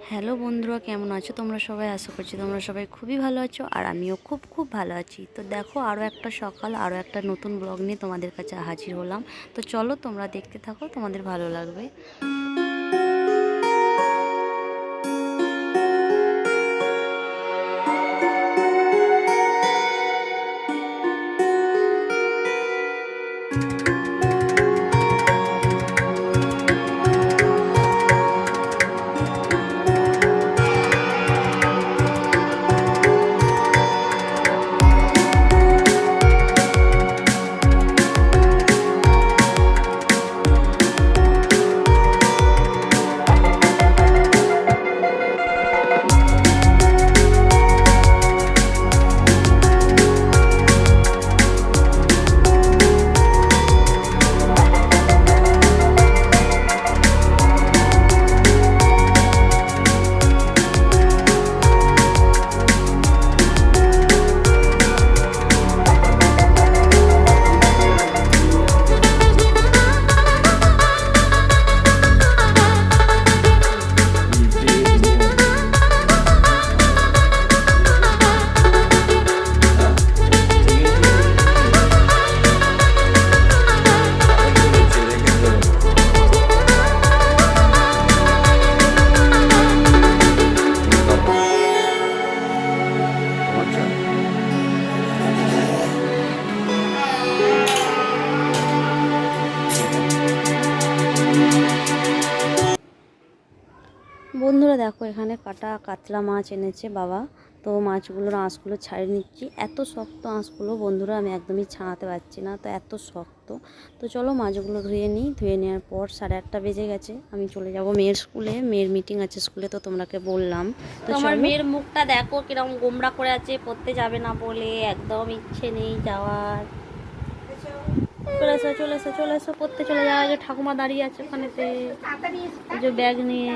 Hello বন্ধুরা, কেমন আছো? তোমরা সবাই আশা করছি তোমরা সবাই খুবই ভালো আছো আর আমিও খুব খুব ভালো আছি। তো দেখো আরও একটা সকাল আরও একটা নতুন ব্লগ নিয়ে তোমাদের কাছে হাজির হলাম। তো চলো তোমরা দেখতে থাকো, তোমাদের ভালো লাগবে। বন্ধুরা দেখো এখানে কাটা কাতলা মাছ এনেছে বাবা। তো মাছগুলোর আঁশগুলো ছাড়িয়ে নিচ্ছি। এত শক্ত আঁশগুলো বন্ধুরা আমি একদমই ছাড়াতে পারছি না তো এত শক্ত। তো চলো মাছগুলো ধুয়ে নিই। ধুয়ে নেওয়ার পর সাড়ে আটটা বেজে গেছে। আমি চলে যাব মেয়ের স্কুলে। মেয়ের মিটিং আছে স্কুলে তো তোমরাকে বললাম। তো আমার মেয়ের মুখটা দেখো কীরকম গোমরা করে আছে পড়তে যাবে না বলে। একদম ইচ্ছে নেই যাওয়ার। চলে এসো চলে এসো চলে এসো পড়তে চলে যাওয়া যে ঠাকুমা দাঁড়িয়ে আছে ওখানেতে। যে ব্যাগ নিয়ে।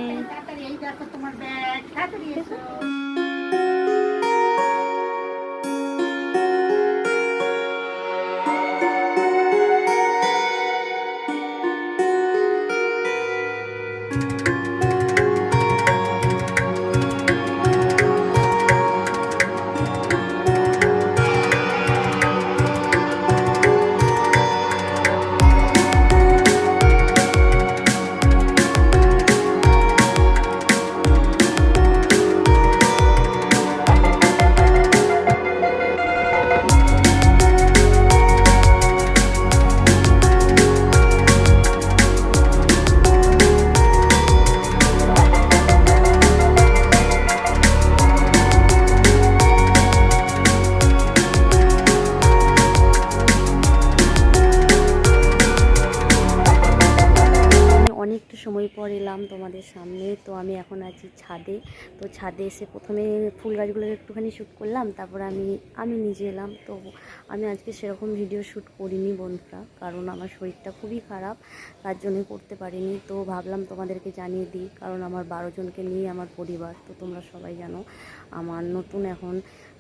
অনেকটা সময় পর এলাম তোমাদের সামনে। তো আমি এখন আছি ছাদে। তো ছাদে এসে প্রথমে ফুল গাছগুলোর একটুখানি শ্যুট করলাম, তারপর আমি আমি নিজে এলাম। তো আমি আজকে সেরকম ভিডিও শ্যুট করিনি বন্ধুরা, কারণ আমার শরীরটা খুবই খারাপ, তার জন্য করতে পারিনি। তো ভাবলাম তোমাদেরকে জানিয়ে দিই, কারণ আমার বারো জনকে নিয়ে আমার পরিবার, তো তোমরা সবাই জানো, আমার নতুন এখন,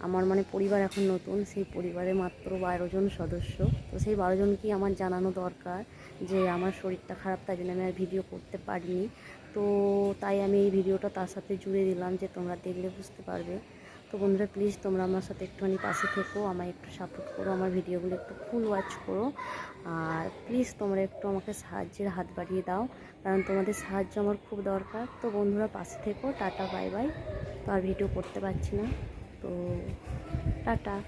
আমার মানে পরিবার এখন নতুন, সেই পরিবারে মাত্র বারো জন সদস্য। তো সেই বারো জনকেই আমার জানানো দরকার যে আমার শরীরটা খারাপ তাই জন্য আমি আর করতে পারিনি। তো তাই আমি এই ভিডিওটা তার সাথে জুড়ে দিলাম যে তোমরা দেখলে বুঝতে পারবে। তো বন্ধুরা প্লিজ তোমরা আমার সাথে একটুখানি পাশে থেকো, আমায় একটু সাপোর্ট করো, আমার ভিডিওগুলো একটু ফুল ওয়াচ করো। আর প্লিজ তোমরা একটু আমাকে সাহায্যের হাত বাড়িয়ে দাও, কারণ তোমাদের সাহায্য আমার খুব দরকার। তো বন্ধুরা, পাশে থেকো, টাটা বাই বাই তো আর ভিডিও করতে পারছি না। তো টাটা।